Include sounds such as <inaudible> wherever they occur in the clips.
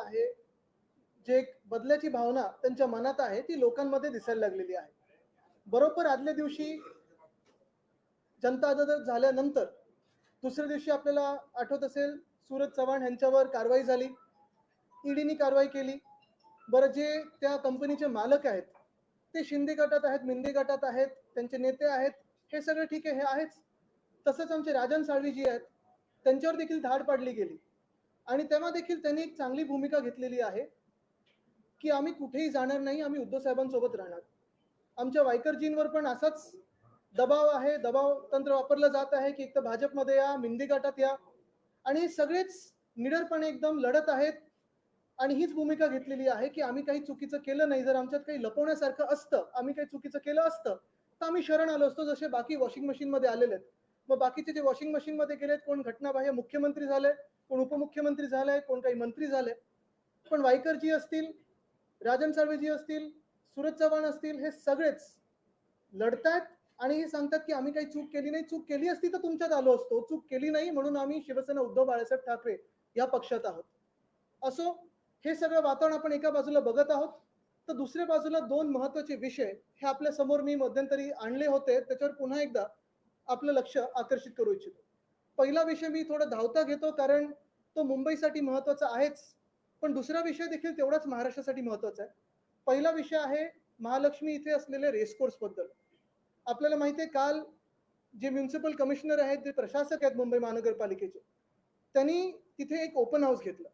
आहे जे एक बदल्याची भावना त्यांच्या मनात आहे ती लोकांमध्ये दिसायला लागलेली आहे. बरोबर आदल्या दिवशी जनता अदालत झाल्यानंतर दुसऱ्या दिवशी आपल्याला आठवत असेल सूरज चव्हाण यांच्यावर कारवाई झाली. ईडीनी कारवाई केली. बरं जे त्या कंपनीचे मालक आहेत ते शिंदे गटात आहेत मिंदे गटात आहेत त्यांचे नेते आहेत हे सगळं ठीक आहे हे आहेच. तसंच आमचे राजन साळवी जी आहेत त्यांच्यावर देखील धाड पाडली गेली. आणि तेव्हा देखील त्यांनी एक चांगली भूमिका घेतलेली आहे की आम्ही कुठेही जाणार नाही आम्ही उद्धव साहेबांसोबत राहणार. आमच्या वायकरजींवर पण असाच दबाव आहे दबाव तंत्र वापरलं जात आहे की एक तर भाजपमध्ये या मिंदी गटात या आणि सगळेच निडरपणे एकदम लढत आहेत आणि हीच भूमिका घेतलेली आहे की आम्ही काही चुकीचं केलं नाही. जर आमच्यात काही लपवण्यासारखं असतं आम्ही काही चुकीचं केलं असतं तर आम्ही शरण आलो असतो जसे बाकी वॉशिंग मशीन मध्ये आलेले आहेत. मग बाकीचे जे वॉशिंग मशीन मध्ये गेलेत कोण घटनाबाह्य मुख्यमंत्री झाले कोण उपमुख्यमंत्री झाले कोण काही मंत्री झाले पण वायकरजी असतील राजन साळवेजी असतील सुरज चव्हाण असतील हे सगळेच लढतायत आणि हे सांगतात की आम्ही काही चूक केली नाही. चूक केली असती तर तुमच्यात आलो असतो. चूक केली नाही म्हणून आम्ही शिवसेना उद्धव बाळासाहेब ठाकरे या पक्षात आहोत. असो हे सगळं वातावरण आपण एका बाजूला बघत आहोत तर दुसऱ्या बाजूला दोन महत्त्वाचे विषय हे आपल्यासमोर मी मध्यंतरी आणले होते. त्याच्यावर पुन्हा एकदा आपलं लक्ष आकर्षित करू इच्छितो. पहिला विषय मी थोडा धावता घेतो कारण तो मुंबईसाठी महत्त्वाचा आहेच. पण दुसरा विषय देखील तेवढाच महाराष्ट्रासाठी महत्त्वाचा आहे. पहिला विषय आहे महालक्ष्मी इथे असलेले रेसकोर्सबद्दल. आपल्याला माहिती आहे काल जे म्युन्सिपल कमिशनर आहेत जे प्रशासक आहेत मुंबई महानगरपालिकेचे त्यांनी तिथे एक ओपन हाऊस घेतलं.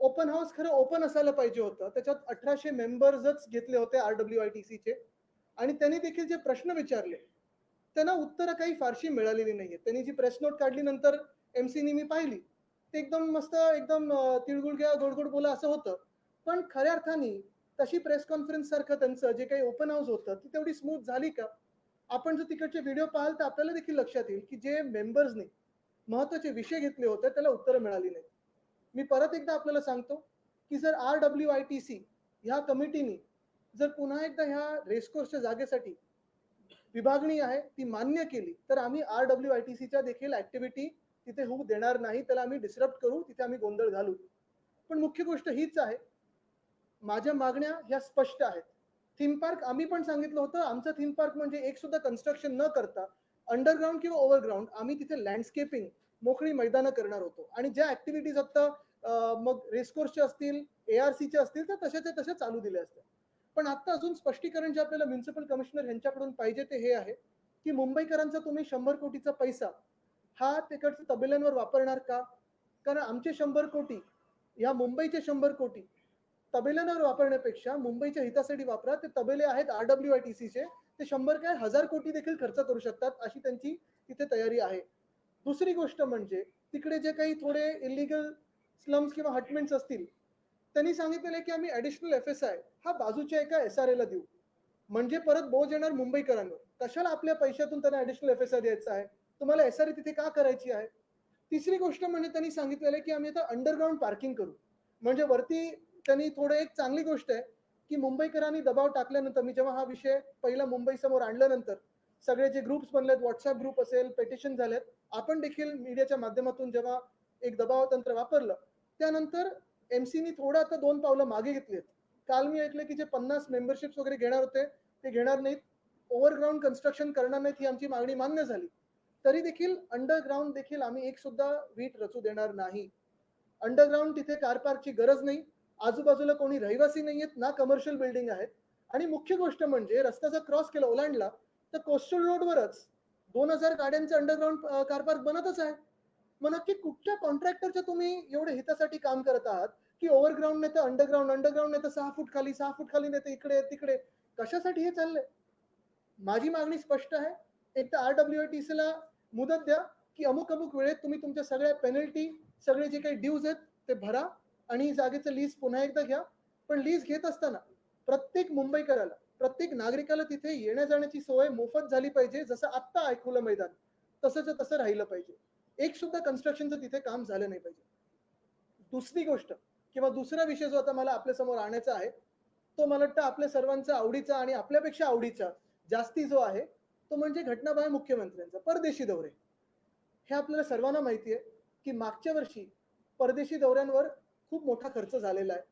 ओपन हाऊस खरं ओपन असायला पाहिजे होतं. त्याच्यात अठराशे मेंबर्सच घेतले होते आर डब्ल्यू आय टी सीचे आणि त्यांनी देखील जे प्रश्न विचारले त्यांना उत्तरं काही फारशी मिळालेली नाहीये त्यांनी जी प्रेस नोट काढली नंतर एम सीनी मी पाहिली. ते एकदम मस्त एकदम तिळगुळ घ्या गोडगोड बोला असं होतं. पण खऱ्या अर्थाने तशी प्रेस कॉन्फरन्स सारखं त्यांचं जे काही ओपन हाऊस होतं ती तेवढी स्मूथ झाली का? आपण जर तिकडचे व्हिडिओ पाहाल तर आपल्याला देखील लक्षात येईल की जे मेंबर्सनी महत्त्वाचे विषय घेतले होते त्याला उत्तरं मिळाली नाही मी परत एकदा आपल्याला सांगतो की जर R W I T C ह्या कमिटीने जर पुन्हा एकदा ह्या रेसकोर्सच्या जागेसाठी विभागणी आहे ती मान्य केली तर आम्ही आर डब्ल्यू आय टी सीच्या देखील ऍक्टिव्हिटी तिथे होऊ देणार नाही त्याला आम्ही डिस्टर्ब करू तिथे आम्ही गोंधळ घालू. पण मुख्य गोष्ट हीच आहे माझ्या मागण्या ह्या स्पष्ट आहेत. थीम पार्क आम्ही पण सांगितलं होतं आमचं थीम पार्क म्हणजे एक सुद्धा कन्स्ट्रक्शन न करता अंडरग्राऊंड किंवा ओव्हरग्राऊंड आम्ही तिथे लँडस्केपिंग मोकळी मैदानं करणार होतो. आणि ज्या ऍक्टिव्हिटीज आता मग रेसकोर्सच्या असतील एआरसीच्या असतील तर तशाच्या तशा चालू दिल्या असत्या. पण आता अजून स्पष्टीकरण जे आपल्याला म्युन्सिपल कमिशनर यांच्याकडून पाहिजे ते हे आहे की मुंबईकरांचा तुम्ही शंभर कोटीचा पैसा हा तिकडच्या तबेल्यांवर वापरणार का? कारण आमचे शंभर कोटी या मुंबईचे शंभर कोटी तबेल्यांवर वापरण्यापेक्षा मुंबईच्या हितासाठी वापरा ते तबेले आहेत आर डब्ल्यू आय टी सीचे ते शंभर काय हजार कोटी देखील खर्च करू शकतात अशी त्यांची तिथे तयारी आहे. दुसरी गोष्ट म्हणजे तिकडे जे काही थोडे इलिगल स्लम्स किंवा हटमेंट्स असतील त्यांनी सांगितलेले की आम्ही ॲडिशनल एफ एस आय हा बाजूच्या एका एस आर एला देऊ. म्हणजे परत बोज येणार मुंबईकरांवर. कशाला आपल्या पैशातून त्यांना ऍडिशनल एफ एस आय द्यायचा आहे? तुम्हाला एस आर ए तिथे का करायची आहे? तिसरी गोष्ट म्हणजे त्यांनी सांगितलेलं आहे की आम्ही आता अंडरग्राऊंड पार्किंग करू. म्हणजे वरती त्यांनी थोडं एक चांगली गोष्ट आहे की मुंबईकरांनी दबाव टाकल्यानंतर मी जेव्हा हा विषय पहिला मुंबई समोर आणल्यानंतर सगळे जे ग्रुप्स बनलेत व्हॉट्सअप ग्रुप असेल पेटिशन झालेत आपण देखील मीडियाच्या माध्यमातून जेव्हा एक दबाव तंत्र वापरलं त्यानंतर एमसीनी थोडं आता दोन पावलं मागे घेतलीत. काल मी ऐकलं की जे पन्नास मेंबरशिप्स वगैरे घेणार होते ते घेणार नाहीत. ओव्हरग्राऊंड कन्स्ट्रक्शन करणार नाहीत ही आमची मागणी मान्य झाली. तरी देखील अंडरग्राऊंड देखील आम्ही एक सुद्धा वीट रचू देणार नाही. अंडरग्राऊंड तिथे कार पार्कची गरज नाही. आजूबाजूला कोणी रहिवासी नाहीयेत ना कमर्शियल बिल्डिंग आहेत. आणि मुख्य गोष्ट म्हणजे रस्ता जर क्रॉस केला ओलांडला तर कोस्टल रोडवरच दोन हजार गाड्यांचं अंडरग्राऊंड कार पार्क बनतच आहे. मग नक्की कुठच्या कॉन्ट्रॅक्टरच्या तुम्ही एवढे हितासाठी काम करत आहात? की ओव्हरग्राऊंड नाही तर अंडरग्राऊंड अंडरग्राऊंड नाही तर सहा फूट खाली सहा फूट खाली नाही तर इकडे तिकडे. कशासाठी हे चाललंय? माझी मागणी स्पष्ट आहे. एक तर आर डब्ल्यू आय टी सीला मुदत द्या की अमुक अमुक वेळेत तुम्ही तुमच्या सगळ्या पेनल्टी सगळे जे काही ड्यूज आहेत ते भरा आणि जागेचं लीज पुन्हा एकदा घ्या. पण लीज घेत असताना प्रत्येक मुंबईकराला प्रत्येक नागरिकाला तिथे येण्या जाण्याची सोय मोफत झाली पाहिजे जसं आत्ता ऐकवलं मैदान तसंच तसं राहिलं पाहिजे. एक सुद्धा कन्स्ट्रक्शनचं तिथे काम झालं नाही पाहिजे. दुसरी गोष्ट किंवा दुसरा विषय जो आता मला आपल्यासमोर आणायचा आहे तो मला वाटतं आपल्या सर्वांचा आवडीचा आणि आपल्यापेक्षा आवडीचा जास्ती जो आहे तो म्हणजे घटनाबाह्य मुख्यमंत्र्यांचा परदेशी दौरे. हे आपल्याला सर्वांना माहिती आहे की मागच्या वर्षी परदेशी दौऱ्यांवर खूप मोठा खर्च झालेला आहे.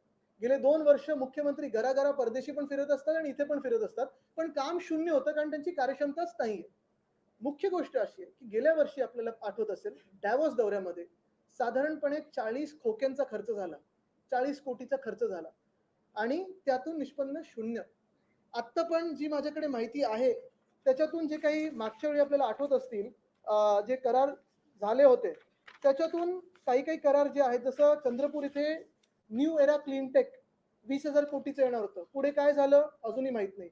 गेले दोन वर्ष मुख्यमंत्री घराघरा परदेशी पण फिरत असतात आणि इथे पण फिरत असतात पण काम शून्य होतं कारण त्यांची कार्यक्षमताच नाहीये. मुख्य गोष्ट अशी आहे की गेल्या वर्षी आपल्याला आठवत असेल डॅवोस दौऱ्यामध्ये साधारणपणे चाळीस खोक्यांचा खर्च झाला. चाळीस कोटीचा खर्च झाला. आणि त्यातून निष्पन्न शून्य. आत्ता पण जी माझ्याकडे माहिती आहे त्याच्यातून जे काही मागच्या वेळी आपल्याला आठवत असतील जे करार झाले होते त्याच्यातून काही काही करार जे आहेत जसं चंद्रपूर इथे न्यू एरा क्लीनटेक वीस हजार कोटीचं येणार होतं. पुढे काय झालं? अजूनही माहीत नाही.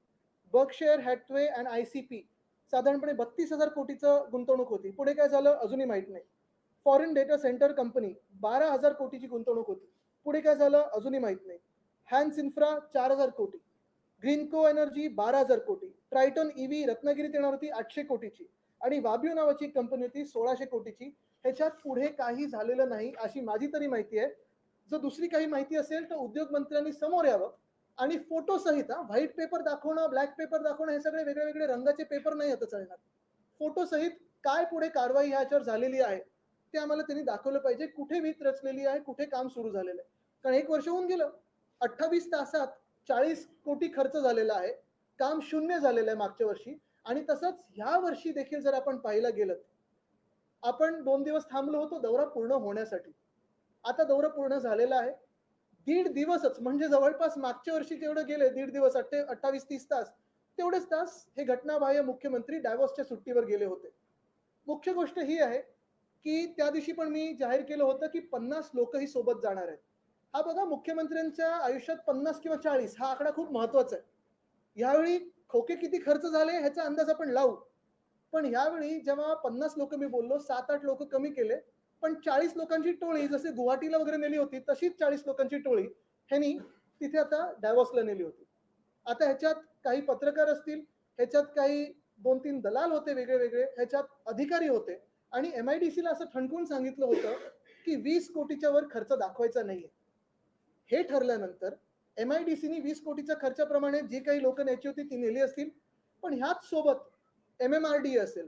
Berkshire Hathaway and I C P साधारणपणे बत्तीस हजार कोटीचं गुंतवणूक होती. पुढे काय झालं? अजूनही माहीत नाही. फॉरेन डेटा सेंटर कंपनी बारा हजार कोटीची गुंतवणूक होती. पुढे काय झालं? अजूनही माहीत नाही. हॅन्स इन्फ्रा चार हजार कोटी. ग्रीनको एनर्जी बारा हजार कोटी. ट्रायटन ईव्ही रत्नागिरीत येणार होती आठशे कोटीची. आणि वाबिओ नावाची कंपनी होती सोळाशे कोटीची. ह्याच्यात पुढे काही झालेलं नाही अशी माझी तरी माहिती आहे. जर दुसरी काही माहिती असेल तर उद्योग मंत्र्यांनी समोर यावं. आणि फोटो सहित व्हाईट पेपर दाखवणं ब्लॅक पेपर दाखवणं हे सगळे वेगळे वेगळे रंगाचे पेपर नाही आता चालणार. फोटो सहित काय पुढे कारवाई ह्याच्यावर झालेली आहे ते आम्हाला त्यांनी दाखवलं पाहिजे. कुठे वीत रचलेली आहे कुठे काम सुरू झालेलं आहे. कारण एक वर्ष होऊन गेलं. अठ्ठावीस तासात चाळीस कोटी खर्च झालेला आहे. काम शून्य झालेलं आहे मागच्या वर्षी. आणि तसंच ह्या वर्षी देखील जर आपण पाहिलं गेलं आपण दोन दिवस थांबलो होतो दौरा पूर्ण होण्यासाठी. आता दौरा पूर्ण झालेला आहे. दीड दिवसच म्हणजे जवळपास मागच्या वर्षी जेवढं गेले दीड दिवस अठ्ठे अठ्ठावीस तीस तास तेवढेच तास हे घटनाबाह्य मुख्यमंत्री डायवॉसच्या सुट्टीवर गेले होते. मुख्य गोष्ट ही आहे की त्या दिवशी पण मी जाहीर केलं होतं की पन्नास लोकही सोबत जाणार आहेत. हा बघा मुख्यमंत्र्यांच्या आयुष्यात पन्नास किंवा चाळीस हा आकडा खूप महत्त्वाचा आहे. यावेळी खोके किती खर्च झाले ह्याचा अंदाज आपण लावू. पण यावेळी जेव्हा पन्नास लोक मी बोललो सात आठ लोक कमी केले पण चाळीस लोकांची टोळी जसे गुवाहाटीला वगैरे नेली होती तशीच चाळीस लोकांची टोळी ह्यांनी तिथे आता डायव्हर्सला नेली होती. आता ह्याच्यात काही पत्रकार असतील ह्याच्यात काही दोन तीन दलाल होते वेगळे वेगळे ह्याच्यात अधिकारी होते. आणि एम आय डी सीला असं ठणकून सांगितलं होतं की वीस कोटीच्या वर खर्च दाखवायचा नाहीये. हे ठरल्यानंतर एम आय डी सीनी वीस कोटीच्या खर्चाप्रमाणे जी काही लोक न्यायची होती ती नेली असतील. पण ह्याच सोबत एम एम आर डी असेल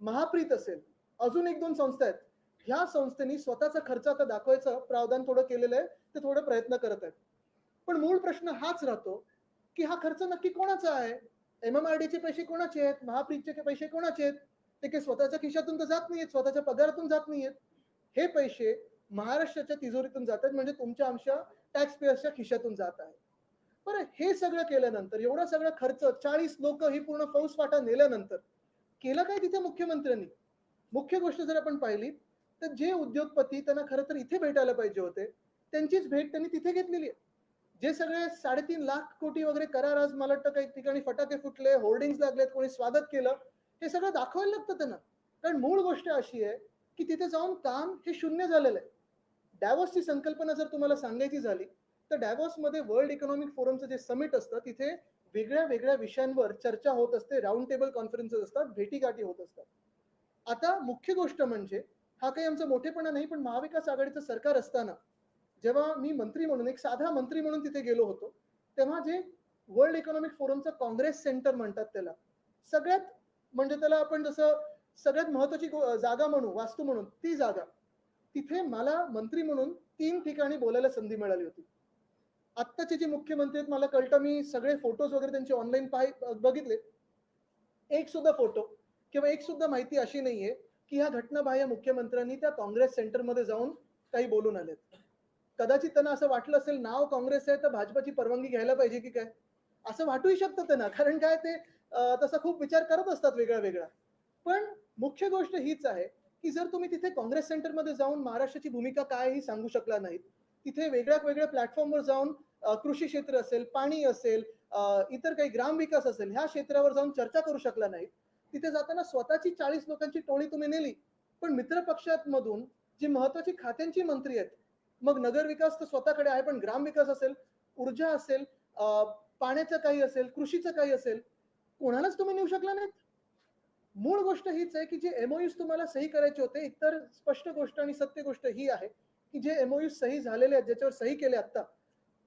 महाप्रीत असेल अजून एक दोन संस्था आहेत. ह्या संस्थेनी स्वतःचा खर्च आता दाखवायचं प्रावधान थोडं केलेलं आहे. ते थोडं प्रयत्न करत आहेत. पण मूळ प्रश्न हाच राहतो की हा खर्च नक्की कोणाचा आहे? एम एम आर डीचे पैसे कोणाचे आहेत? महाप्रीतचे पैसे कोणाचे आहेत? ते काही स्वतःच्या खिशातून तर जात नाहीयेत स्वतःच्या पगारातून जात नाहीयेत. हे पैसे महाराष्ट्राच्या तिजोरीतून जात आहेत. म्हणजे तुमच्या आमच्या टॅक्स पेअर्सच्या खिशातून जात आहे. बरं हे सगळं केल्यानंतर एवढा सगळा खर्च चाळीस लोक ही पूर्ण फौजफाटा नेल्यानंतर केलं काय तिथे मुख्यमंत्र्यांनी? मुख्य गोष्ट जर आपण पाहिली तर जे उद्योगपती त्यांना खरं तर इथे भेटायला पाहिजे होते त्यांचीच भेट त्यांनी तिथे घेतलेली आहे. जे सगळे साडेतीन लाख कोटी वगैरे करार आज मला वाटतं काही ठिकाणी फटाके फुटले होर्डिंग लागलेत कोणी स्वागत केलं हे सगळं दाखवायला लागतं त्यांना. कारण मूळ गोष्ट अशी आहे की तिथे जाऊन काम हे शून्य झालेलं आहे. डॅवॉसची संकल्पना जर तुम्हाला सांगायची झाली तर डॅवॉसमध्ये वर्ल्ड इकॉनॉमिक फोरमचं जे समिट असतं तिथे वेगळ्या वेगळ्या विषयांवर चर्चा होत असते राऊंड टेबल कॉन्फरन्सेस असतात भेटीगाठी होत असतात. आता मुख्य गोष्ट म्हणजे हा काही आमचा मोठेपणा नाही पण महाविकास आघाडीचं सरकार असताना जेव्हा मी मंत्री म्हणून एक साधा मंत्री म्हणून तिथे गेलो होतो तेव्हा जे वर्ल्ड इकॉनॉमिक फोरमचं काँग्रेस सेंटर म्हणतात त्याला सगळ्यात म्हणजे त्याला आपण जसं सगळ्यात महत्वाची जागा म्हणू वास्तू म्हणून ती जागा तिथे मला मंत्री म्हणून तीन ठिकाणी बोलायला संधी मिळाली होती. आत्ताचे जे मुख्यमंत्री आहेत मला कळतं मी सगळे फोटोज वगैरे त्यांचे ऑनलाईन पाहि बघितले. एक सुद्धा फोटो किंवा एक सुद्धा माहिती अशी नाहीये की ह्या घटनाबाह्य मुख्यमंत्र्यांनी त्या काँग्रेस सेंटरमध्ये जाऊन काही बोलून आलेत. कदाचित त्यांना असं वाटलं असेल नाव काँग्रेस आहे तर भाजपाची परवानगी घ्यायला पाहिजे की काय? असं वाटूही शकतं त्यांना कारण काय ते तसा खूप विचार करत असतात वेगळा वेगळा पण मुख्य गोष्ट हीच आहे की जर तुम्ही तिथे काँग्रेस सेंटरमध्ये जाऊन महाराष्ट्राची भूमिका काय ही सांगू शकला नाहीत तिथे वेगळ्या वेगळ्या प्लॅटफॉर्मवर जाऊन कृषी क्षेत्र असेल पाणी असेल इतर काही ग्रामविकास असेल ह्या क्षेत्रावर जाऊन चर्चा करू शकला नाहीत. तिथे जाताना स्वतःची चाळीस लोकांची टोळी तुम्ही नेली पण मित्र पक्षातमधून जी महत्वाची खात्यांची मंत्री आहेत मग नगर विकास तर स्वतःकडे आहे पण ग्रामविकास असेल ऊर्जा असेल पाण्याचं काही असेल कृषीचं काही असेल कोणालाच तुम्ही नेऊ शकला नाहीत. मूळ गोष्ट हीच आहे की जे एमओयूज तुम्हाला सही करायचे होते इतर स्पष्ट गोष्ट आणि सत्य गोष्ट ही आहे की जे एमओयूज सही झालेले आहेत ज्याच्यावर सही केले आता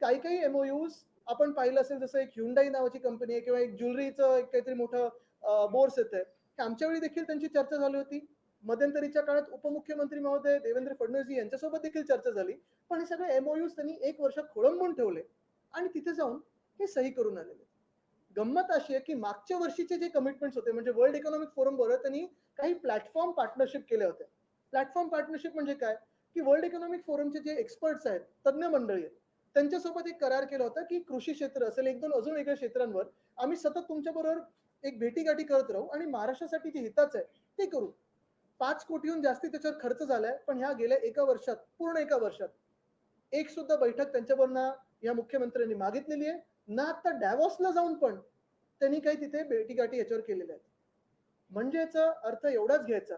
काही काही एमओयूज आपण पाहिलं असेल जसं एक ह्युंडाई नावाची कंपनी आहे किंवा एक ज्वेलरीचं एक काहीतरी मोठं बोर्स येत आहे आमच्या वेळी देखील त्यांची चर्चा झाली होती. मध्यंतरीच्या काळात उपमुख्यमंत्री महोदय देवेंद्र फडणवीस यांच्यासोबत देखील चर्चा झाली. पण हे सगळे एमओयू त्यांनी एक वर्ष खोळंबून ठेवले आणि तिथे जाऊन हे सही करून आलेले. गंमत अशी आहे की मागच्या वर्षीचे जे कमिटमेंट्स होते म्हणजे वर्ल्ड इकॉनॉमिक फोरम बरोबर त्यांनी काही प्लॅटफॉर्म पार्टनरशिप केल्या होत्या प्लॅटफॉर्म पार्टनरशिप म्हणजे काय? की वर्ल्ड इकॉनॉमिक फोरमचे जे एक्सपर्ट्स आहेत तज्ज्ञ मंडळी आहेत त्यांच्यासोबत एक करार केला होता की कृषी क्षेत्र असेल एक दोन अजून वेगळ्या क्षेत्रांवर आम्ही सतत तुमच्याबरोबर एक भेटीगाठी करत राहू आणि महाराष्ट्रासाठी जे हिताचं आहे ते करू. पाच कोटीहून जास्ती त्याच्यावर खर्च झालाय पण ह्या गेल्या एका वर्षात पूर्ण एका वर्षात एक सुद्धा बैठक त्यांच्याबरोबर या मुख्यमंत्र्यांनी मागितलेली आहे. ना आता डॅवॉसला जाऊन पण त्यांनी काही तिथे बेटीगाठी याच्यावर केलेल्या आहेत. म्हणजेच अर्थ एवढाच घ्यायचा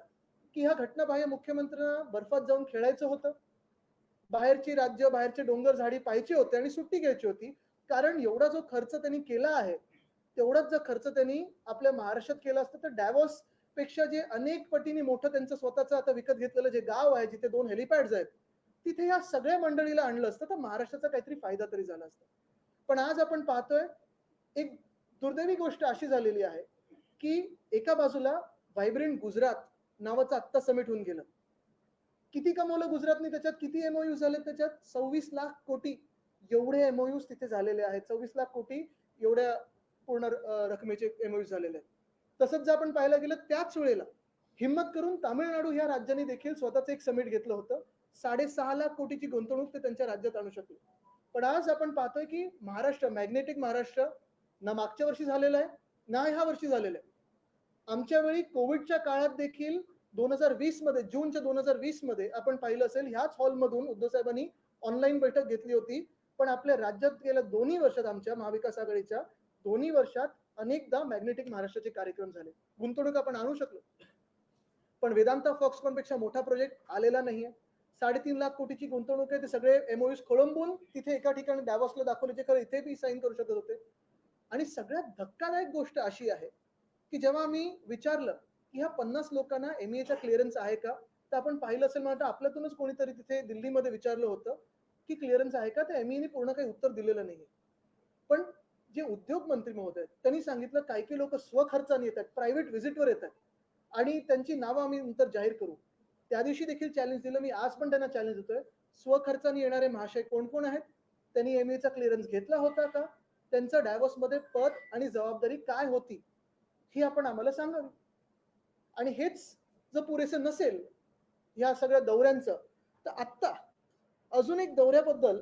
की ह्या घटनाबाह्य मुख्यमंत्र्यांना बर्फात जाऊन खेळायचं होतं. बाहेरची राज्य बाहेरचे डोंगर झाडी पाहायची होते आणि सुट्टी घ्यायची होती. कारण एवढा जो खर्च त्यांनी केला आहे तेवढाच जर खर्च त्यांनी आपल्या महाराष्ट्रात केला असता तर डॅवॉसपेक्षा जे अनेक पटीने मोठं त्यांचं स्वतःचं आता विकत घेतलेलं जे गाव आहे जिथे दोन हेलिपॅड्स आहेत तिथे या सगळ्या मंडळीला आणलं असतं तर महाराष्ट्राचा काहीतरी फायदा तरी झाला असता. पण आज आपण पाहतोय एक दुर्दैवी गोष्ट अशी झालेली आहे की एका बाजूला व्हायब्रंट गुजरात नावाचं आत्ता समिट होऊन गेलं. किती कमवलं गुजरातने त्याच्यात? किती एमओयू झाले त्याच्यात? सव्वीस लाख कोटी एवढे एमओयू तिथे झालेले आहेत. सव्वीस लाख कोटी एवढ्या पूर्ण रकमेचे एमओयू झालेले आहेत. तसंच जर आपण पाहायला गेलं त्याच वेळेला हिंमत करून तामिळनाडू ह्या राज्याने देखील स्वतःच एक समिट घेतलं होतं. साडेसहा लाख कोटीची गुंतवणूक ते त्यांच्या राज्यात आणू शकले. पण आज आपण पाहतोय की महाराष्ट्र मॅग्नेटिक महाराष्ट्र ना मागच्या वर्षी झालेलं आहे ना ह्या वर्षी झालेलं आहे. आमच्या वेळी कोविडच्या काळात देखील दोन हजार वीसमध्ये जूनच्या दोन हजार वीसमध्ये आपण पाहिलं असेल ह्याच हॉलमधून उद्धव साहेबांनी ऑनलाईन बैठक घेतली होती. पण आपल्या राज्यात गेल्या दोन्ही वर्षात आमच्या महाविकास आघाडीच्या दोन्ही वर्षात अनेकदा मॅग्नेटिक महाराष्ट्राचे कार्यक्रम झाले. गुंतवणूक आपण आणू शकलो. पण वेदांता फॉक्सकॉनपेक्षा मोठा प्रोजेक्ट आलेला नाहीये. साडेतीन लाख कोटीची गुंतवणूक आहे ते सगळे एमओयूस खोळंबून तिथे एका ठिकाणी डॅवॉसला दाखवले जे खरं इथे बी साईन करू शकत होते. आणि सगळ्यात धक्कादायक गोष्ट अशी आहे की जेव्हा आम्ही विचारलं की ह्या पन्नास लोकांना एमईएचा क्लिअरन्स आहे का? तर आपण पाहिलं असेल मला आपल्यातूनच कोणीतरी तिथे दिल्लीमध्ये विचारलं होतं की क्लिअरन्स आहे का? तर एमईने पूर्ण काही उत्तर दिलेलं नाही पण जे उद्योग मंत्री महोदय त्यांनी सांगितलं काही काही लोक स्वखर्चाने येतात प्रायव्हेट व्हिजिटवर येतात. आणि त्यांची नावं आम्ही नंतर जाहीर करू. त्या दिवशी देखील चॅलेंज दिलं. मी आज पण त्यांना चॅलेंज देतोय. स्वखर्चाने येणारे महाशय कोण कोण आहेत? त्यांनी एम एचा क्लिअरन्स घेतला होता का? त्यांचं डायव्हर्समध्ये पद आणि जबाबदारी काय होती? ही आपण आम्हाला सांगावी. आणि हेच जर पुरेसे नसेल ह्या सगळ्या दौऱ्यांचं तर आत्ता अजून एक दौऱ्याबद्दल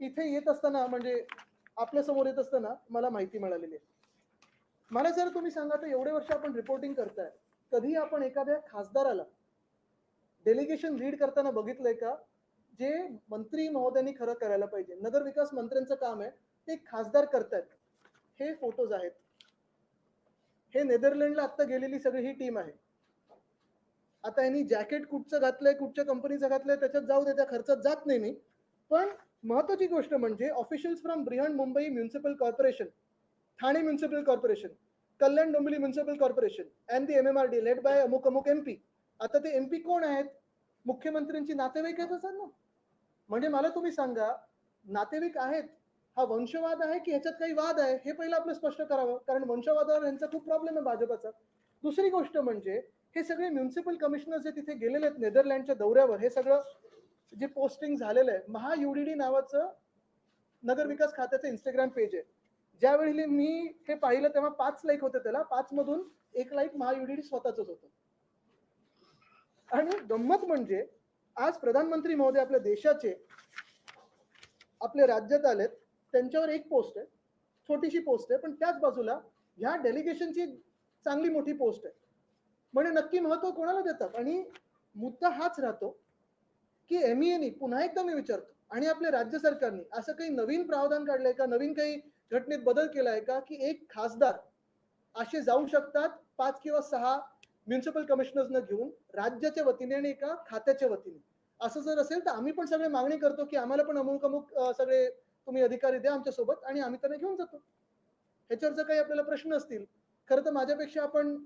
इथे येत असताना म्हणजे आपल्यासमोर येत असताना मला माहिती मिळालेली आहे. मला जर तुम्ही सांगा तर एवढे वर्ष आपण रिपोर्टिंग करताय. कधी आपण एखाद्या खासदाराला डेलिगेशन लीड करताना बघितलंय का? जे मंत्री महोदयांनी खरं करायला पाहिजे. नगर विकास मंत्र्यांचं काम आहे ते खासदार करतायत. हे फोटोज आहेत. हे नेदरलँडला आता गेलेली सगळी ही टीम आहे. आता यांनी जॅकेट कुठचं घातलंय कुठच्या कंपनीचं घातलंय त्याच्यात जाऊ दे त्या खर्चात जात नाही मी. पण महत्वाची गोष्ट म्हणजे officials from Brihan Mumbai municipal corporation Thane municipal corporation Kalyan Dombivli municipal corporation and the M M R D led by अमुक अमुक एमपी आता ते एमपी कोण आहेत? मुख्यमंत्र्यांची नातेवाईक आहेत असं ना? म्हणजे मला तुम्ही सांगा नातेवाईक आहेत हा वंशवाद आहे की ह्याच्यात काही वाद आहे? हे पहिलं आपलं स्पष्ट करावं. कारण वंशवादावर यांचा खूप प्रॉब्लेम आहे भाजपाचा. दुसरी गोष्ट म्हणजे हे सगळे म्युन्सिपल कमिशनर जे तिथे गेलेले आहेत नेदरलँडच्या दौऱ्यावर हे सगळं जे पोस्टिंग झालेलं आहे महा युडीडी नावाचं नगर विकास खात्याचं इंस्टाग्राम पेज आहे. ज्यावेळी मी हे पाहिलं तेव्हा पाच लाईक होते त्याला. पाच मधून एक लाईक महायुडीडी स्वतःच होतं. आणि गंमत म्हणजे आज प्रधानमंत्री महोदय आपल्या देशाचे आपल्या राज्यात आलेत त्यांच्यावर एक पोस्ट आहे छोटीशी पोस्ट आहे पण त्याच बाजूला ह्या डेलिगेशनची चांगली मोठी पोस्ट आहे. म्हणजे नक्की महत्त्व कोणाला देतात? आणि मुद्दा हाच राहतो की एमईएनी पुन्हा एकदा मी विचारतो आणि आपल्या राज्य सरकारने असं काही नवीन प्रावधान काढलंय का? नवीन काही घटनेत बदल केला आहे का? की एक खासदार असे जाऊ शकतात पाच किंवा सहा म्युन्सिपल कमिशनर्सना घेऊन राज्याच्या वतीने आणि एका खात्याच्या वतीने. असं जर असेल तर आम्ही पण सगळे मागणी करतो की आम्हाला पण अमुक अमुक सगळे तुम्ही अधिकारी द्या आमच्यासोबत आणि आम्ही त्यांना घेऊन जातो. ह्याच्यावर जर काही आपल्याला प्रश्न असतील खरं तर माझ्यापेक्षा आपण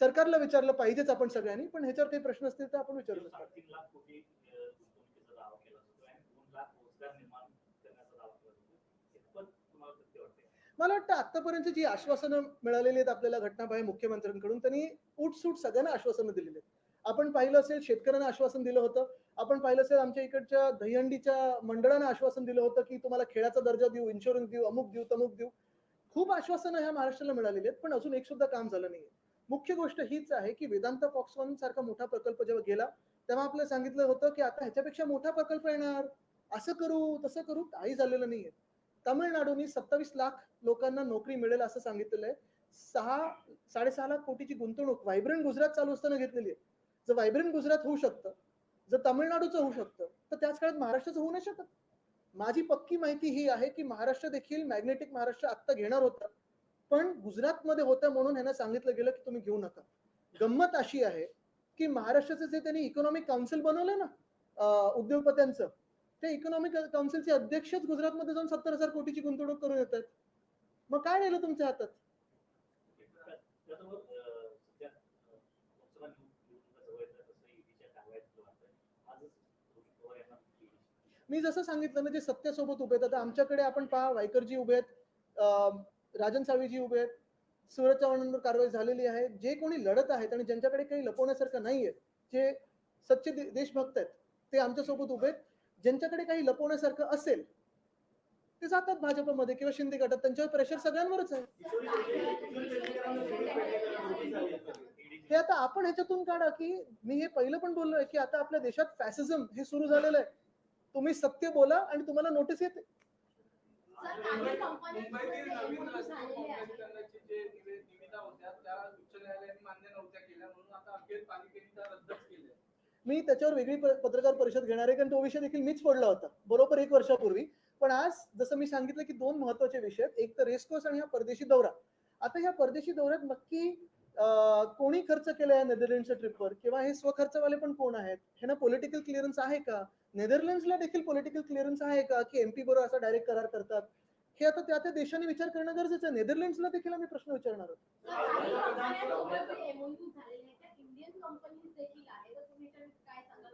सरकारला विचारलं पाहिजेच आपण सगळ्यांनी पण ह्याच्यावर काही प्रश्न असतील तर आपण विचारू शकतो साडेतीन लाख कोटी अ, गुंतवणुकीचा दावा केला जातो आणि दोन लाख रोजगार निर्माण करण्याचा दावा केला जातो कितपत तुम्हाला सत्य वाटते मला वाटतं आतापर्यंत जी आश्वासनं मिळालेली आहेत आपल्याला घटनाबाह्य मुख्यमंत्र्यांकडून त्यांनी उठसूट सगळ्यांना आश्वासनं दिलेली आहेत. आपण पाहिलं असेल शेतकऱ्यांना आश्वासन दिलं होतं. आपण पाहिलं असेल आमच्या इकडच्या दहीहंडीच्या मंडळानं आश्वासन दिलं होतं की तुम्हाला खेळाचा दर्जा देऊ इन्शुरन्स देऊ अमुक देऊ तमुक देऊ. खूप आश्वासनं ह्या महाराष्ट्राला मिळालेली आहेत पण अजून एक सुद्धा काम झालं नाहीये. मुख्य गोष्ट हीच आहे की वेदांत फॉक्सकॉन सारखा मोठा प्रकल्प जेव्हा गेला तेव्हा आपल्याला सांगितलं होतं की आता ह्याच्यापेक्षा मोठा प्रकल्प येणार. असं करू तसं करू काही झालेलं नाहीये. तामिळनाडूनी सत्तावीस लाख लोकांना नोकरी मिळेल असं सांगितलेलं आहे. सहा साडेसहा लाख कोटीची गुंतवणूक व्हायब्रंट गुजरात चालू असताना घेतलेली आहे. जर व्हायब्रंट गुजरात होऊ शकतं जर तामिळनाडूचं होऊ शकतं तर त्याच काळात महाराष्ट्राचं होऊ नाही शकत. माझी पक्की माहिती ही आहे की महाराष्ट्र देखील मॅग्नेटिक महाराष्ट्र आत्ता घेणार होता. पण गुजरातमध्ये होतं म्हणून ह्यांना सांगितलं गेलं की तुम्ही घेऊ नका. गंमत अशी आहे की महाराष्ट्राचं जे त्यांनी इकॉनॉमिक काउन्सिल बनवलं ना उद्योगपत्यांचं ते इकॉनॉमिक काउन्सिलचे अध्यक्षच गुजरातमध्ये जाऊन सत्तर हजार कोटीची गुंतवणूक करून येतात. मग काय राहिलं तुमच्या हातात? मी जसं सांगितलं ना जे सत्यासोबत उभे आहेत आता आमच्याकडे आपण पहा वायकरजी उभे आहेत राजन सावीजी उभे आहेत सूरज चव्हाणांवर कारवाई झालेली आहे. जे कोणी लढत आहेत आणि ज्यांच्याकडे काही लपवण्यासारखं नाहीये जे सच्चे देशभक्त आहेत ते आमच्यासोबत उभे आहेत. ज्यांच्याकडे काही लपवण्यासारखं असेल ते जातात भाजपमध्ये किंवा शिंदे गटात. त्यांच्यावर प्रेशर सगळ्यांवरच आहे. हे आता आपण ह्याच्यातून काढा की मी हे पहिलं पण बोललोय की आता आपल्या देशात फॅसिझम हे सुरू झालेलं आहे. तुम्ही सत्य बोला आणि तुम्हाला नोटीस येते. निविदा होत्या त्या उच्च न्यायालयाने मान्य नव्हत्या केल्या म्हणून आता अखेर पालिकेने त्या रद्दच केल्या मी त्याच्यावर वेगळी प- पत्रकार परिषद घेणार आहे कारण तो विषय देखील मीच पडला होता बरोबर एक वर्षापूर्वी. पण आज जसं मी सांगितलं की दोन महत्त्वाचे विषय एक तर रेस्कोर्स आणि हा परदेशी दौरा. आता ह्या परदेशी दौऱ्यात नक्की कोणी खर्च केलाय नेदरलँडच्या ट्रिपवर? किंवा हे स्वखर्चवाले पण कोण आहेत? ह्यांना पॉलिटिकल क्लिअरन्स आहे का? नेदरलँड्सला देखील पॉलिटिकल क्लिअरन्स आहे का की एमपी बरोबर असा डायरेक्ट करार करतात? हे आता त्या त्या देशाने विचार करणं गरजेचं आहे. नेदरलँड्सला देखील आम्ही प्रश्न विचारणार आहोत.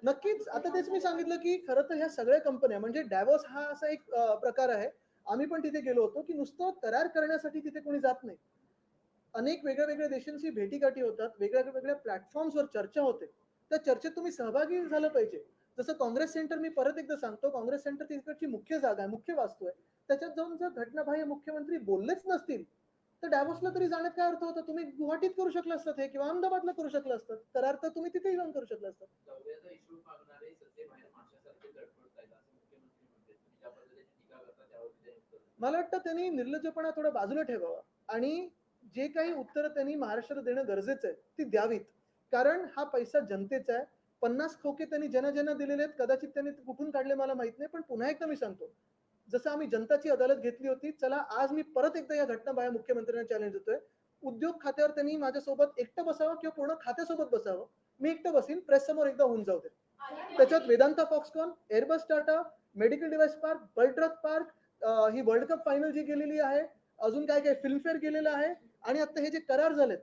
नक्कीच. आता तेच मी सांगितलं की खरं तर ह्या सगळ्या कंपन्या म्हणजे डॅवोस हा असा एक प्रकार आहे. आम्ही पण तिथे गेलो होतो की नुसतं करार करण्यासाठी तिथे कोणी जात नाही. अनेक वेगळ्या वेगळ्या देशांशी भेटीगाठी होतात वेगळ्या वेगळ्या प्लॅटफॉर्म्सवर चर्चा होते. त्या चर्चेत तुम्ही सहभागी झालं पाहिजे. जसं काँग्रेस सेंटर मी परत एकदा सांगतो काँग्रेस सेंटर तिकडची मुख्य जागा आहे मुख्य वास्तू आहे. त्याच्यात जाऊन जर घटनाबाह्य मुख्यमंत्री बोललेच नसतील तर डॅवॉसला तरी जाण्यात काय अर्थ होता? तुम्ही गुवाहाटीत करू शकला असतात हे किंवा अहमदाबादला करू शकला असतात. करार तर तुम्ही तिथेही जाऊन करू शकला असतात. मला वाटतं त्यांनी निर्लज्जपणा थोडा बाजूला ठेवावा आणि जे काही उत्तरं त्यांनी महाराष्ट्राला देणं गरजेचं आहे ती द्यावीत. कारण हा पैसा जनतेचा आहे. पन्नास खोके त्यांनी ज्यांना ज्यांना दिलेले आहेत कदाचित त्यांनी कुठून काढले मला माहीत नाही पण पुन्हा एकदा मी सांगतो. जसं आम्ही जनताची अदालत घेतली होती चला आज मी परत एकदा या घटना बाहेर मुख्यमंत्र्यांना चॅलेंज देतोय. उद्योग खात्यावर त्यांनी माझ्यासोबत एकटं बसावं किंवा पूर्ण खात्यासोबत बसावं? मी एकटं बसीन प्रेस समोर एकदा होऊन जाऊ दे. त्याच्यात Vedanta Foxconn Airbus Tata medical device park bulk drug park ही वर्ल्ड कप फायनल जी गेलेली आहे अजून काय काय फिल्मफेअर गेलेलं आहे आणि आता हे जे करार झालेत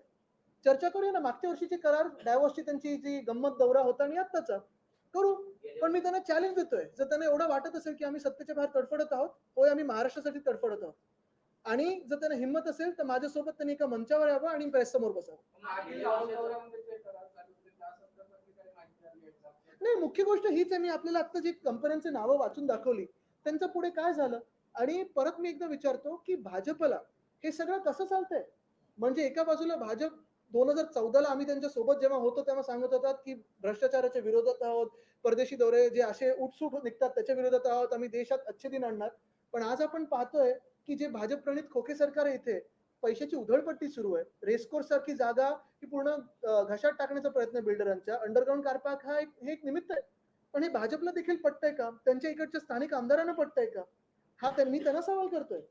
चर्चा करूया ना मागच्या वर्षीचे करार डायव्हर्सची त्यांची जी गंमत दौरा होता आणि आत्ताचा. करू. पण मी त्यांना चॅलेंज देतोय. जर त्यांना एवढं वाटत असेल की आम्ही सत्तेच्या बाहेर तडफडत आहोत होय आम्ही महाराष्ट्रासाठी तडफडत आहोत. आणि जर त्यांना हिंमत असेल तर माझ्यासोबत त्यांनी एका मंचावर यावं आणि प्रेस समोर बसावं. नाही मुख्य गोष्ट हीच आहे. मी आपल्याला आता जी कंपन्यांची नावं वाचून दाखवली त्यांचं पुढे काय झालं? आणि परत मी एकदा विचारतो की भाजपला हे सगळं कसं चालतंय? म्हणजे एका बाजूला भाजप दोन हजार चौदाला आम्ही त्यांच्यासोबत जेव्हा होतो तेव्हा सांगत होतात की भ्रष्टाचाराच्या विरोधात आहोत परदेशी दौरे जे असे उठसूट निघतात त्याच्या विरोधात आहोत आम्ही देशात अच्छे दिन आणणार. पण आज आपण पाहतोय की जे भाजप प्रणित खोके सरकार आहे इथे पैशाची उधळपट्टी सुरू आहे. रेसकोर्स सारखी जागा ही पूर्ण घशात टाकण्याचा प्रयत्न बिल्डरांच्या अंडरग्राऊंड कार पार्क हा एक हे एक निमित्त आहे. पण हे भाजपला देखील पटतंय का? त्यांच्या इकडच्या स्थानिक आमदारांना पटतंय का? हा त्या- मी त्यांना सवाल करतोय.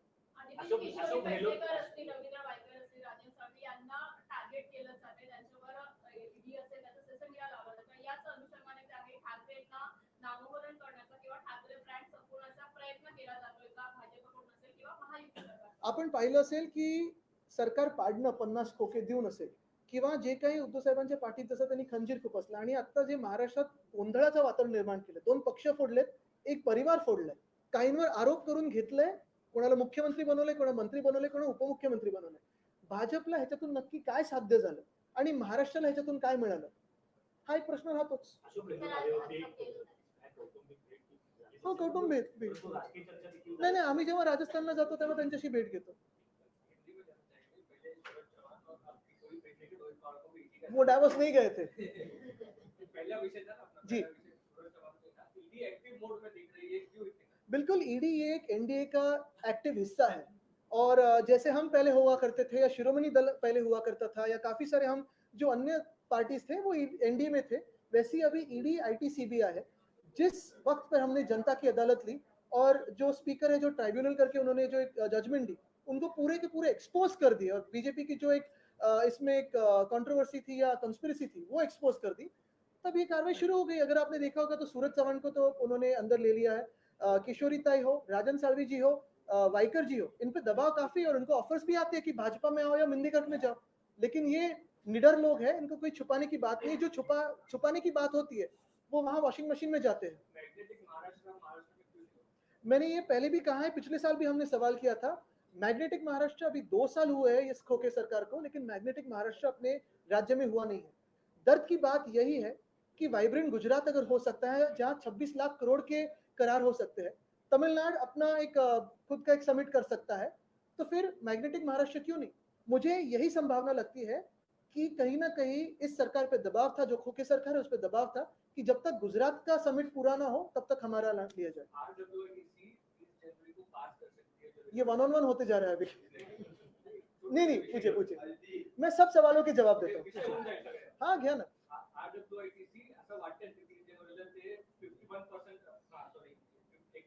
टार्गेट केलं जाते त्यांच्यावर ईडी असेल त्याचं सेशन सेसमिया लावला जातो याच अनुषंगाने आहे ठाकरेंना नामोहरण करण्याचा किंवा ठाकरे ब्रँड संपवण्याचा प्रयत्न केला जातोय का? भाजपकडून असेल किंवा महायुती आपण पाहिलं असेल की सरकार पाडणं पन्नास खोके देऊन असेल किंवा जे काही उद्धव साहेबांच्या पाठीत जसं त्यांनी खंजीर खुपसलं आणि आता जे महाराष्ट्रात गोंधळाचं वातावरण निर्माण केलं दोन पक्ष फोडलेत एक परिवार फोडलाय. काहींवर आरोप करून घेतलंय कोणाला मुख्यमंत्री बनवलंय कोणा मंत्री बनवले कोणा उपमुख्यमंत्री बनवलंय. भाजपला ह्याच्यातून नक्की काय साध्य झालं? आणि महाराष्ट्राला ह्याच्यातून काय मिळालं? हा एक प्रश्न राहतोच. हो कौटुंबिक भेट. नाही नाही आम्ही जेव्हा राजस्थानला जातो तेव्हा त्यांच्याशी भेट घेतो. वो नाही नहीं गए थे. पहला विषय था जी। ईडी एक्टिव मोड में दिख रही है क्यों बिल्कुल ईडी एक एनडीए का एक्टिव हिस्सा है. और जैसे हम पहले हुआ करते थे या शिरोमणि दल पहले हुआ करता था या काफ़ी सारे हम जो अन्य पार्टीज़ थे वो एनडीए में थे, वैसे अभी E ईडी आईटीसीबीआई है। जिस वक्त पर हमने जनता की अदालत ली और जो स्पीकर है, जो ट्राइब्यूनल करके उन्होंने जो एक जजमेंट दी, उनको पूरे के पूरे एक्सपोज कर दिए और बीजेपी की जो एक इसमें एक कंट्रोवर्सी थी या कंस्पिरसी थी, वो एक्सपोज कर दी। तब ये कार्रवाई शुरू हो गई। अगर आपने देखा होगा तो सूरज चौहान को तो उन्होंने अंदर ले लिया है। किशोरी ताई हो, राजन सालवी जी हो वाइकर जी हो इन पे दबाव काफ़ी है और उनको ऑफर्स भी आते हैं कि भाजपा में आओ या मिंदीगढ़ में जाओ। लेकिन ये निडर लोग हैं इनको कोई छुपाने की बात नहीं जो छुपा छुपाने की बात होती है वो वहाँ वॉशिंग मशीन में जाते हैं? मैंने ये पहले भी कहा है पिछले साल भी हमने सवाल किया था मैग्नेटिक महाराष्ट्र अभी दो साल हुए हैं इस खोके सरकार को लेकिन मैग्नेटिक महाराष्ट्र अपने राज्य में हुआ नहीं है। दर्द की बात यही है कि वाइब्रेंट गुजरात अगर हो सकता है जहाँ 26 लाख करोड़ के करार हो सकते हैं तमिलनाडु अपना एक खुद का एक समिट कर सकता है। तो फिर मैग्नेटिक महाराष्ट्र क्यों नहीं? मुझे यही संभावना लगती है कि कहीं ना कहीं इस सरकार पे दबाव था जो खोके सरकार है उस पर दबाव था कि जब तक गुजरात का समिट पूरा ना हो तब तक हमारा लाभ लिया जाए। ये वन ऑन वन होते जा रहा है अभी। <laughs> नहीं नहीं पूछे पूछे मैं सब सवालों के जवाब देता हूँ. हाँ घ्या ना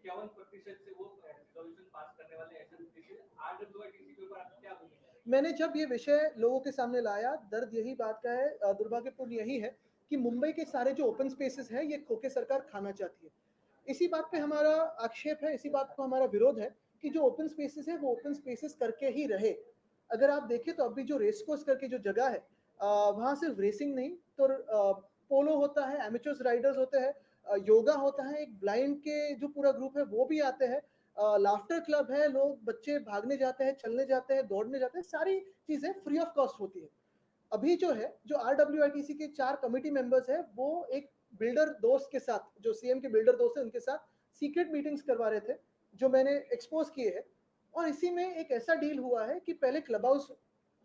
51 प्रतिशत से वो रेजोल्यूशन पास करने वाले मैंने जब ये विषय लोगों के सामने लाया, दर्द यही बात का है दुर्भाग्यपूर्ण यही है कि मुंबई के सारे जो ओपन स्पेसेस हैं, ये खोके सरकार खाना चाहती है। इसी बात पे हमारा आक्षेप है, इसी बात को हमारा विरोध है कि जो ओपन स्पेसेस है, वो ओपन स्पेसेस करके ही रहे। अगर आप देखें तो अभी जो रेस कोर्स करके जो जगह है वहाँ सिर्फ़ रेसिंग नहीं तो पोलो होता है एमेचर्स राइडर्स होते हैं योगा होता है, एक ब्लाइंड के जो पूरा ग्रुप है, वो भी आते हैं। लाफ्टर क्लब है, लोग बच्चे भागने जाते हैं, चलने जाते हैं, दौड़ने जाते हैं, सारी चीज़ें फ्री ऑफ़ कॉस्ट होती है। अभी जो है, जो आर के चार कमिटी मेंबर्स है, वो एक बिल्डर दोस्त के साथ, जो सीएम के बिल्डर दोस्त है, उनके साथ सीक्रेट मीटिंग्स करवा रहे थे, जो मैंने एक्सपोज किए हैं। और इसी में एक ऐसा डील हुआ है कि पहले क्लब हाउस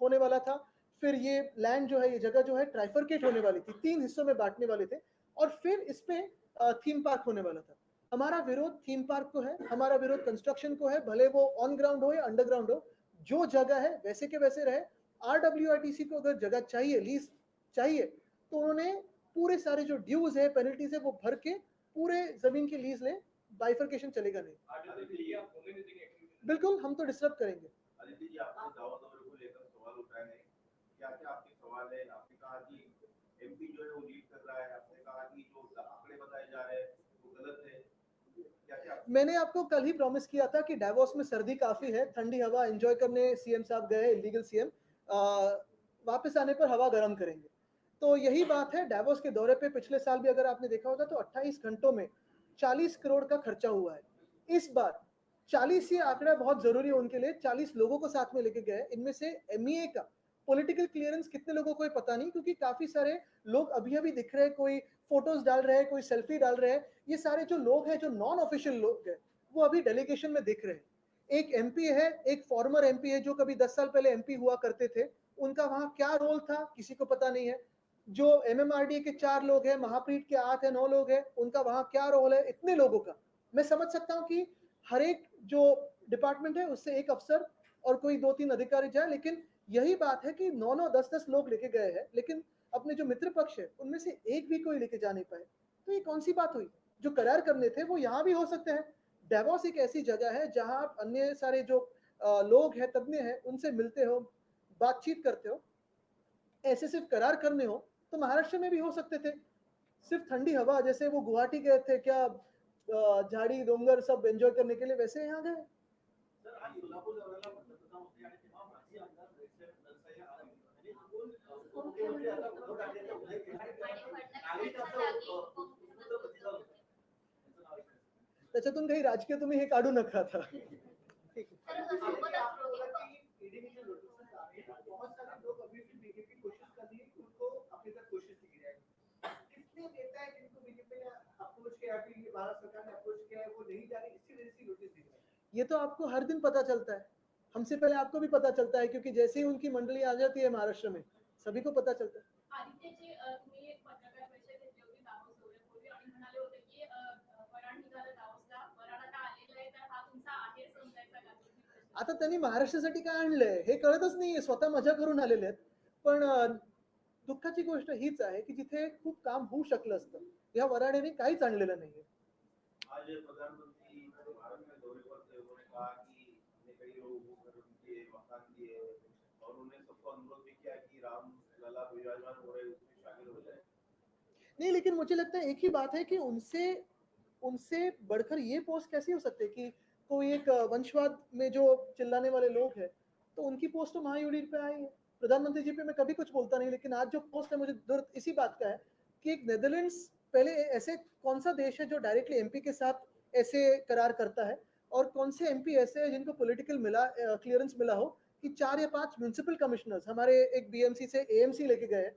होने वाला था, फिर ये लैंड जो है, ये जगह जो है, ट्राइफरकेट होने वाली थी, तीन हिस्सों में बांटने वाले थे। और फिर इसमें थीम पार्क होने वाला था। हमारा विरोध थीम पार्क को है, हमारा विरोध कंस्ट्रक्शन को है, भले वो ऑन ग्राउंड हो या अंडरग्राउंड हो, जो जगह है, वैसे के वैसे रहे। आर को अगर जगह चाहिए लीज चाहिए तो उन्होंने पूरे सारे जो ड्यूज है पेनल्टीज है, वो भर के पूरे ज़मीन की लीज ले बाइफर्केशन चलेगा नहीं. बिल्कुल, हम तो डिस्टर्ब करेंगे। आपने कहा कि एमपी जो है वो लीड कर रहा है, आपने कहा कि जो मैंने आपको कल ही प्रॉमिस किया था कि डावोस में सर्दी काफ़ी है, ठंडी हवा एंजॉय करने सीएम साहब गए इलीगल सीएम वापस आने पर हवा गर्म करेंगे। तो यही बात है डावोस के दौरे पे पिछले साल भी अगर आपने देखा होगा तो 28 घंटों में 40 करोड़ का खर्चा हुआ है। इस बार 40 ये आंकड़ा बहुत ज़रूरी है उनके लिए 40 लोगों को साथ में लेके गए इनमें से एमईए का पॉलिटिकल क्लियरेंस कितने लोगों को पता नहीं, क्योंकि काफ़ी सारे लोग अभी अभी दिख रहे हैं, कोई फ़ोटोज़ डाल रहे हैं, कोई सेल्फी डाल रहे हैं। ये सारे जो लोग हैं, जो नॉन ऑफिशियल लोग हैं, वो अभी डेलीगेशन में दिख रहे हैं। एक एमपी है, एक फॉर्मर एमपी है, जो कभी दस साल पहले एमपी हुआ करते थे, उनका वहाँ क्या रोल था, किसी को पता नहीं है। जो एमएमआरडी के चार लोग हैं, महाप्रीत के आठ है नौ लोग हैं, उनका वहाँ क्या रोल है, इतने लोगों का। मैं समझ सकता हूँ कि हर एक जो डिपार्टमेंट है, उससे एक अफसर और कोई दो तीन अधिकारी जाए, लेकिन यही बात है कि नौ नौ दस दस लोग लेके गए हैं, लेकिन अपने जो मित्र पक्ष है, उनमें से एक भी कोई लेके जा नहीं पाए। तो ये कौन सी बात हुई? जो करार करने थे, वो यहाँ भी हो सकते हैं। डेवॉस एक ऐसी जगह है, जहाँ आप अन्य सारे जो लोग हैं, तज्ञ हैं, उनसे मिलते हो, बातचीत करते हो। ऐसे सिर्फ़ करार करने हो तो महाराष्ट्र में भी हो सकते थे। सिर्फ़ ठंडी हवा, जैसे वो गुवाहाटी गए थे, क्या झाड़ी, डोंगर सब एंजॉय करने के लिए, वैसे यहाँ गए। त्याच्यातून काही राजकीय तुम्ही हे काढू नका आता. ये तो आपको हर दिन पता चलता है। हमसे पहले आपको भी पता चलता है, क्योंकि जैसे ही उनकी मंडली आ जाती है महाराष्ट्र में सभी को पता चलता है। आता आलेलं आहे तर हा तुमचा आहे समजायचा का? तुम्ही कसे? आता त्यांनी महाराष्ट्रासाठी काय आणलंय हे कळतच नाहीये स्वतः मजा करून आलेले आहेत. पण दुःखाची गोष्ट हीच आहे की जिथे खूप काम होऊ शकलं असतं या वराड्याने काहीच आणलेलं नाहीये. आज प्रधानमंत्री और उन्होंने सबको अनुरोध भी किया कि राम लला विराजमान हो रहे, उसमें शामिल हो जाए। नहीं, लेकिन मुझे लगता है एक ही बात है कि उनसे उनसे बढ़कर ये पोस्ट कैसे हो सकते कि कोई एक वंशवाद में जो चिल्लाने वाले लोग हैं तो उनकी पोस्ट तो महायूडीर पे आई है। प्रधानमंत्री जी पे मैं कभी कुछ बोलता नहीं, लेकिन आज जो पोस्ट है, मुझे दर्द इसी बात का है कि एक नेदरलैंड्स पहले ऐसे कौन सा देश है जो डायरेक्टली एमपी के साथ ऐसे करार करता है, और कौन से एमपी ऐसे हैं जिनको पॉलिटिकल मिला क्लियरेंस मिला हो कि चार या पाँच म्यूनिसिपल कमिश्नर्स हमारे एक बीएमसी से एएमसी लेके गए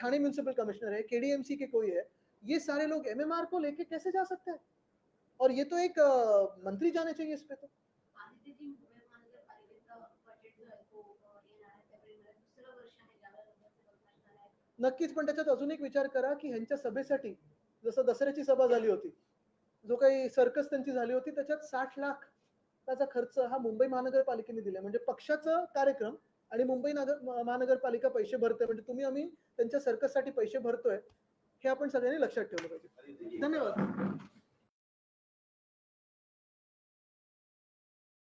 ठाणे म्यूनिसिपल कमिश्नर है केडीएमसी के कोई है ये सारे लोग एमएमआर को लेके कैसे जा सकते हैं? और ये तो एक मंत्री जाने चाहिए इस पे तो। नक्कीच पण त्याच्यात अजून एक विचार करा की ह्यांच्या सभेसाठी जसं दसऱ्याची सभा झाली होती जो काही सर्कस त्यांची झाली होती त्याच्यात साठ लाख त्याचा खर्च हा मुंबई महानगरपालिकेने दिला म्हणजे पक्षाचा कार्यक्रम आणि मुंबई नगर महानगरपालिका पैसे भरते. म्हणजे तुम्ही आम्ही त्यांच्या सर्कससाठी पैसे भरतोय हे आपण सगळ्यांनी लक्षात ठेवलं पाहिजे. धन्यवाद.